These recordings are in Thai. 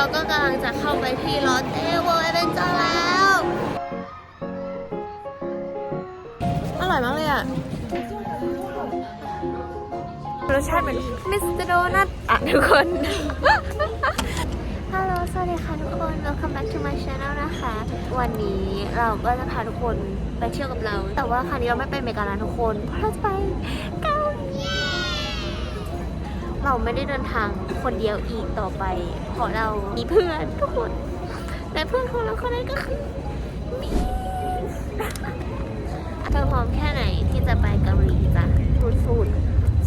เราก็กำลังจะเข้าไปที่ลอตเต้เวิลด์เอเวนเจอร์แล้ว อร่อยมากเลยอะ รสชาติเหมือนมิสเตอร์โดนัทอะทุกคน ฮัลโหล สวัสดีค่ะทุกคน welcome back to my channel นะคะ วันนี้เราก็จะพาทุกคนไปเที่ยวกับเรา แต่ว่าครั้งนี้เราไม่ไปอเมริกานะทุกคน เพราะเราจะไปเกาหลี เราไม่ได้เดินทางคนเดียวอีกต่อไปเพราะเรามีเพื่อนทุกคนและเพื่อนของเราคนนั้นก็คือมีเธอพร้อมแค่ไหนที่จะไปเกาหลีจ้ะสุด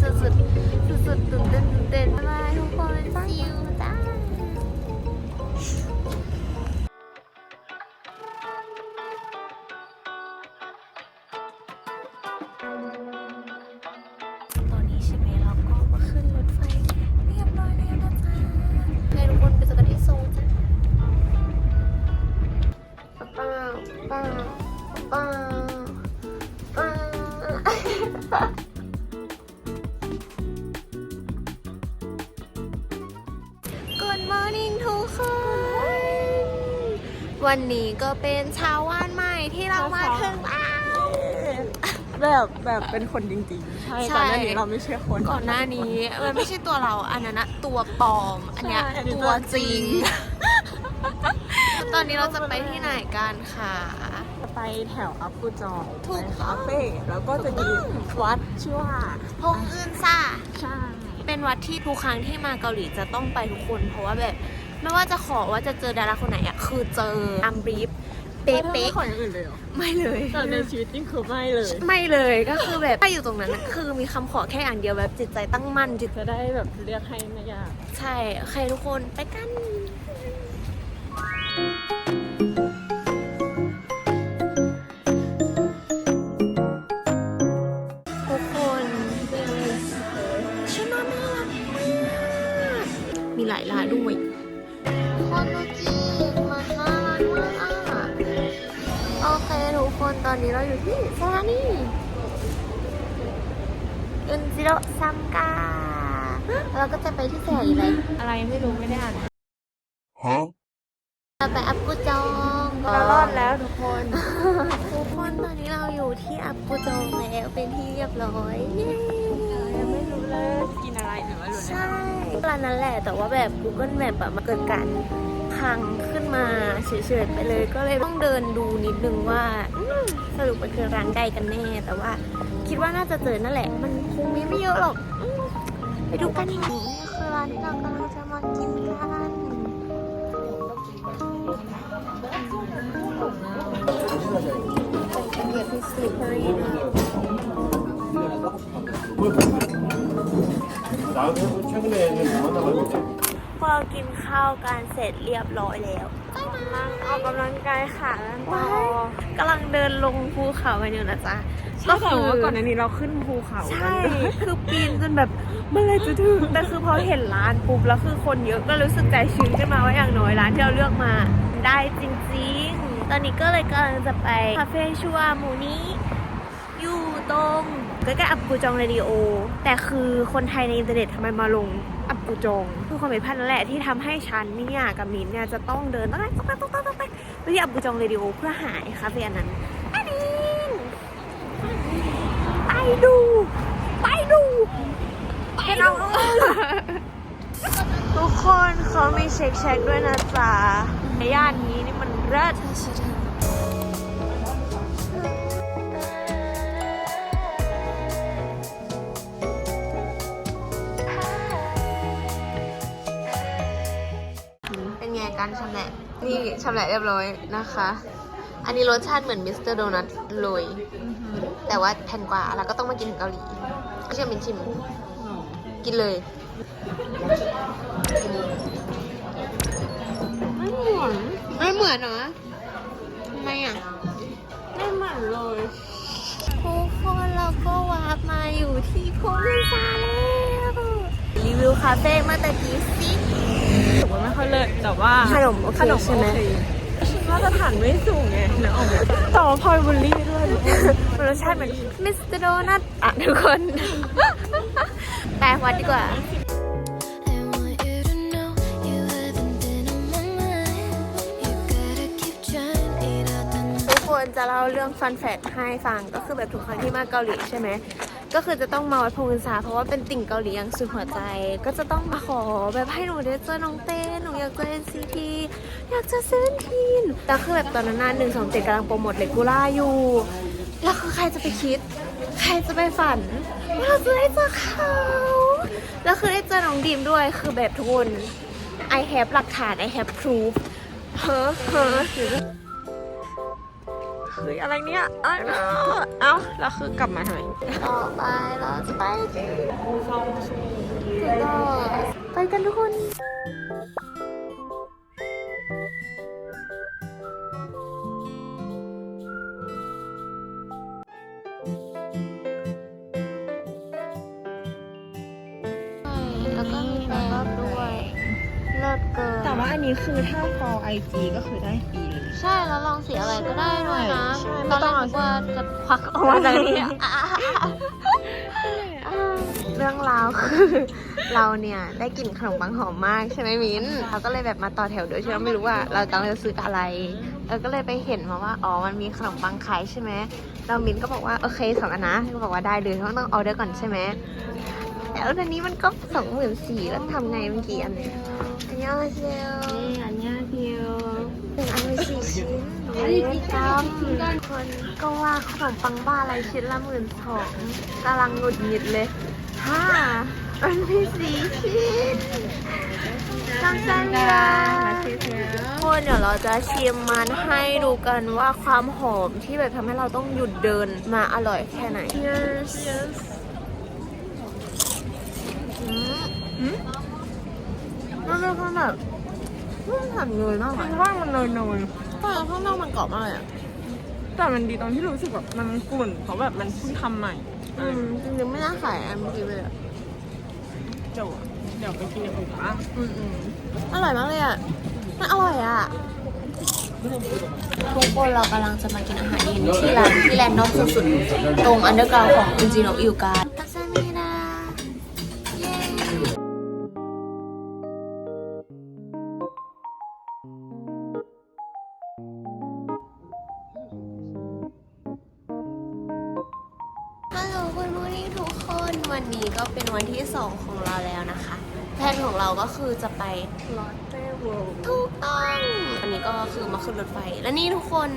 ๆสุดๆสุดๆตื่นเต้นตื่นเต้นบ๊ายบายทุกคน see you วันนี้ก็เป็นเช้าวันใหม่ที่เรามาถึงแล้ว แบบแบบเป็นคนจริงๆ ใช่ใช่ตอนหน้านี้เราไม่ใช่คนก่อนหน้านี้มันไม่ใช่ตัวเราอันนั้นนะตัวปลอม อันเนี้ยใช่อันนี้ตัวจริงตัวจริตอนนี้เราจะไปที่ไหนกันคะจะไปแถวอัปปูจองถูก ไปคาเฟ่แล้วก็จะมีวัดชื่อว่าพงอื่นซ่า ใช่เป็นวัดที่ทุกครั้งที่มาเกาหลีจะต้องไปทุกคน เพราะว่าแบบ ไม่ว่าจะขอว่าจะเจอดาราคนไหนอะคือเจออัมบรีฟเป๊ะไม่ขออย่างอื่นเลยเหรอๆไม่เลย แต่ในชีวิตจริงคือไม่เลยไม่เลยก็คือแบบถ้าอยู่ตรงนั้นอะคือมีคำขอแค่อย่างเดียวแบบจิตใจตั้งมั่นจิตจะได้แบบเรียกให้ไม่ยาก ใช่โอเคทุกคนไปกัน คนตอนนี้เราอยู่ที่สถานีอึนจิโร่ซัมกาเราก็จะไปที่สถานีอะไรอะไรไม่รู้ไม่ได้อ่าน Huh? เราไปอัปกุจองเรารอดแล้วทุกคน ทุกคนตอนนี้เราอยู่ที่อัปกุจองแล้วเป็นที่เรียบร้อยเย้ยังไม่รู้เลยกินอะไรหรือว่ารู้ใช่ร้านนั้นแหละแต่ว่าแบบ Google Map อะมันเกิดการ พังขึ้นมาเฉยๆไปเลย ก็เลยต้องเดินดูนิดนึงว่าอืมสรุปมันคือร้านใดกันแน่ แต่ว่า คิดว่าน่าจะเจอนั่นแหละ มันคงมีไม่เยอะหรอกอืมไปดูกันนี่คือร้านที่เรากำลังจะมากินกันเป็นเกียรติสลิปเปอรี่นะ 나는 최근에는 뭐 만나가지고 พ วกเรากินข้าวกันเสร็จเรียบร้อยแล้วออกกำลังกายขากันต่อกำลังเดินลงภูเขากันอยู่นะจ๊ะก็คือว่าก่อนหน้านี้เราขึ้นภูเขากันใช่คือปีนจนแบบเมื่อไหรจะถึงแต่คือพอเห็นร้านปุ๊บแล้วคือคนเยอะก็รู้สึกใจชื้นขึ้นมาว่าอย่างน้อยร้านที่เราเลือกมาได้จริงๆ ตอนนี้ก็เลยกำลังจะไปคาเฟ่ชื่อว่ามูนิอยู่ตรงใกล้ๆอับปูจองเรดิโอ แต่คือคนไทยในอินเทอร์เน็ตทำไมมาลง อัปปูจงคือความผิดพลาดนั่นแหละที่ทำให้ฉันเนี่ยกับมิ้นเนี่ยจะต้องเดินต้องต้องต้องต้องต้องไปไปที่อับบูจงเรดิโอเพื่อหายคาเฟ่อันนั้นอันนี้ไปดู ไปดูไปดูทุกคนเขามีเช็คเช็คด้วยนะจ๊ะในย่านนี้นี่มันเลิศ การชำแหละ นี่ชำแหละเรียบร้อยนะคะ อันนี้รสชาติเหมือนมิสเตอร์โดนัทเลย แต่ว่าแพงกว่าแล้วก็ต้องมากินถึงเกาหลีไม่เชื่อมินชิม กินเลยไม่เหมือนไม่เหมือนเหรอทำไมอะ ไม่เหมือนเลยทุกคนเราก็วาร์ปมาอยู่ที่พงวิซาแล้ว รีวิวคาเฟ่เมื่อตะกี้สิ กว่าไม่ค่อยเลิศแต่ว่าขนมโอขนมใช่ไหมมาตรฐานไม่สูงไงแล้ออกต่อพอยบุลลี่ด้วยรสชาติเหมือนมิสเตอร์โดนัทอะทุกคนแปลวัดดีกว่าจะเล่าเรื่องฟันแฟดให้ฟังก็คือแบบทุกครั้งที่มาเกาหลีใช่ไหม ก็คือจะต้องมาวัดพงศษาเพราะว่าเป็นติ่งเกาหลีอย่างสุดหัวใจ ก็จะต้องมาขอแบบให้หนูได้เจอน้องเต้หนูอยากเจอ NCT อยากเจอเซเว่นทีนแต่คือแบบตอนนั้นน่ะหนึ่งสองเจ็ดกำลังโปรโมทเลกูล่าอยู่แล้วคือใครจะไปคิด ใครจะไปฝันว่าเราจะได้เจอเขาแล้วคือได้เจอน้องดีมด้วยคือแบบทุกคน I have หลักฐาน I have proof เฮ้อเฮ้อ เฮ้ยอะไรเนี่ยอะไรเนาะเอ้าเราคือกลับมาทำไมต่อไปเราจะไปถูกต้องไปกันทุกคน นแต่ว่าอันนี้คือถ้า for IG ก็คือได้ฟรีเลย ใช่แล้วลองสีอะไรก็ได้ด้วยนะ ใช่ตอนแรกไม่ต้องเอานึกว่าจะควักออกมาจากนี้อะเรื่องราวคือ เราเนี่ยได้กลิ่นขนมปังหอมมากใช่ไหมมิ้น เราก็เลยแบบมาต่อแถวโดยที่เราไม่รู้ว่า เรากำลังจะซื้ออะไร เราก็เลยไปเห็นมาว่า อ๋อ มันมีขนมปังขายใช่ไหมเรามิ้นก็บอกว่าโอเคสองอันนะก็บอกว่าได้เลยเพราะว่าต้องออเดอร์ก่อนใช่ไหม แล้วตอนนี้มันก็สองหมื่นสี่แล้วทำไงเมื่อกี้อันเนี้ยอันนี้เอาเซลอันนี้เดียวหนึ่งอันสี่ชิ้นไม่จำคนก็ว่าขนมปังบ้าอะไรชิ้นละหมื่นสองกำลังหงุดหงิดเลยห้ามันมีสี่ชิ้นจำได้ไหมล่ะคนเดี๋ยวเราจะชิมมันให้ดูกันว่าความหอมที่แบบทำให้เราต้องหยุดเดินมาอร่อยแค่ไหน Cheers มันเป็นความแบบมันทำเนยมากมัอะนว่ามันเนยเนยแต่ข้างนอกมันกรอบมากเลยอะแต่มันดีตรงที่รู้สึกแบบมันกลุ่นเพราะแบบมันเพิ่งทำใหม่อืมจริงๆไม่น่าขายอันเมื่อกี้เลยอะเดี๋ยวเดี๋ยวไปกินอย่างอื่นบ้างอืมอืมอร่อยมากเลยอะมันอร่อยอะทุกคนเรากำลังจะมากินอาหารเย็นที่ร้านที่แรนดอมสุดๆตรงอันเดอร์กราวของอุจิโนะอิวการ เราแล้วนะคะแผนของเราก็คือจะไปลอตเต้วถูกต้องอันนี้ก็คือมาขึ้นรถไฟ และนี่ทุกคน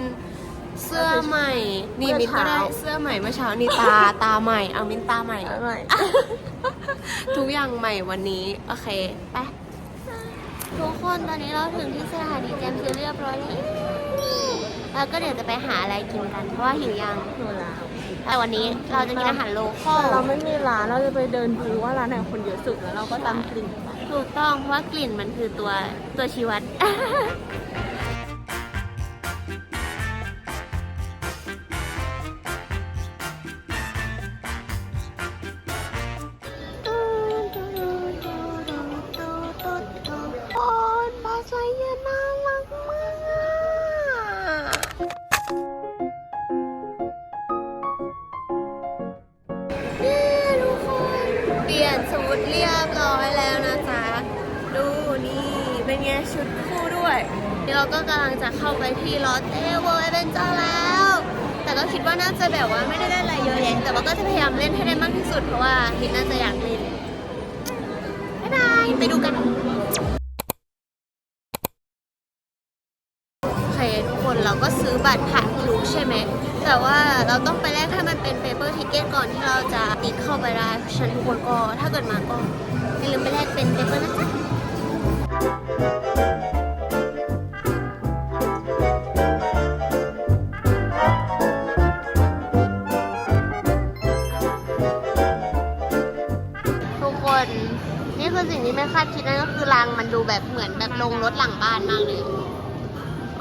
เสื้อใหม่ นี่มินก็ได้เสื้อใหม่เมื่อเช้านี่ตาตาใหม่ เอามินตาใหม่ อร่อย ทุกอย่างใหม่วันนี้ โอเค ไป ทุกคนตอนนี้เราถึงที่สถานีแจมคือเรียบร้อยแล้ว แล้วก็เดี๋ยวจะไปหาอะไรกินกัน เพราะว่าหิวยังหนูแล้วแต่วันนี้เราจะกินอาหารโลคอลเราไม่มีร้านเราจะไปเดินดูว่าร้านไหนคนเยอะสุดแล้วเราก็ตามกลิ่นไปถูกต้องเพราะว่ากลิ่นมันคือตัวตัวชี้วัด นี่เราก็กำลังจะเข้าไปที่ลอตเต้เวิลด์เอเวนเจอร์แล้ว แต่ก็คิดว่าน่าจะแบบว่าไม่ได้ได้อะไรเยอะแยะแต่ว่าก็จะพยายามเล่นให้ได้มากที่สุดเพราะว่าฮิตน่าจะอยากเล่นบ๊ายบายไปดูกันเคทุกคนเราก็ซื้อบัตรผ่านทะลุใช่ไหม แต่ว่าเราต้องไปแลกให้มันเป็น paper ticket ก่อนที่เราจะติ๊กเข้าไปได้เพราะฉันทุกคนก็ถ้าเกิดมาก็อย่าลืมไปแลกเป็น paper นะจ๊ะ ดูแบบเหมือนแบบลงรถหลังบ้านมากเลย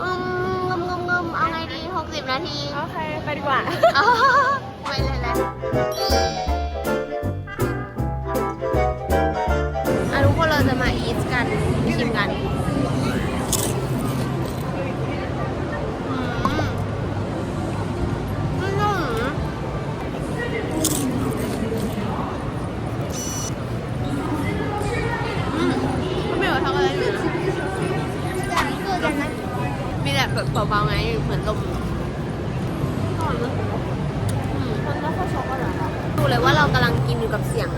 อืมงมงมงมเอาไงดีหกสิบนาที โอเค ไปดีกว่า เบาๆไง เหมือนลมก่อนมันมันไม่ค่อยช็อกอะไรรอกดูเลยว่าเรากำลังกินอยู่กับเสียง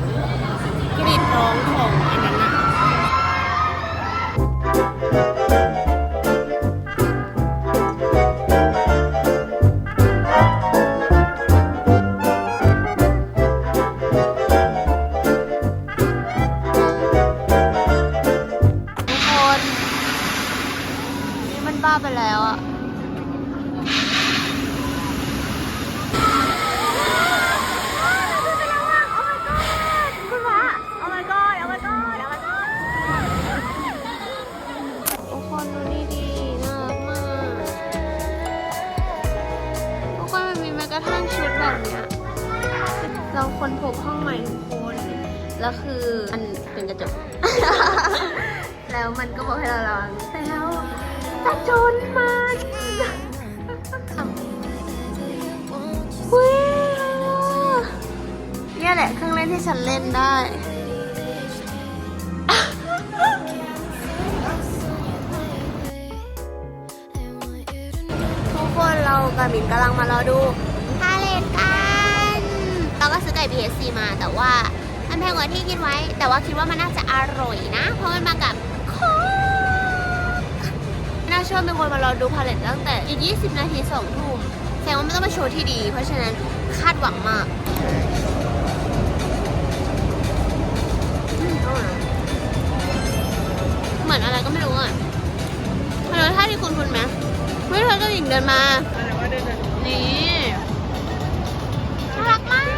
กรีดร้องของ แบบเนี้ยเราคนพบห้องใหม่ทุกคน แล้วคือมันเป็นกระจก แล้วมันก็บอกให้เราระวังแล้วจะชนมันเว้ยเนี่ยแหละเครื่องเล่นที่ฉันเล่นได้ทุกคนเรากับมินกำลังมารอดู ไก่ BSC มาแต่ว่ามันแพงกว่าที่คิดไว้ แต่ว่าคิดว่ามันน่าจะอร่อยนะ เพราะมันมากับโค้กน่าเชื่อเป็นคนมารอดูพาเลทตั้งแต่อีก 20 นาที2ทุ่มแสดงว่ามันต้องเป็นโชว์ที่ดี เพราะฉะนั้นคาดหวังมากอืมอร่อยนะเหมือนอะไรก็ไม่รู้อะมันรสชาติที่คุณคุณไหมไม่เธอก็หญิงเดินมานี่น่ารักมาก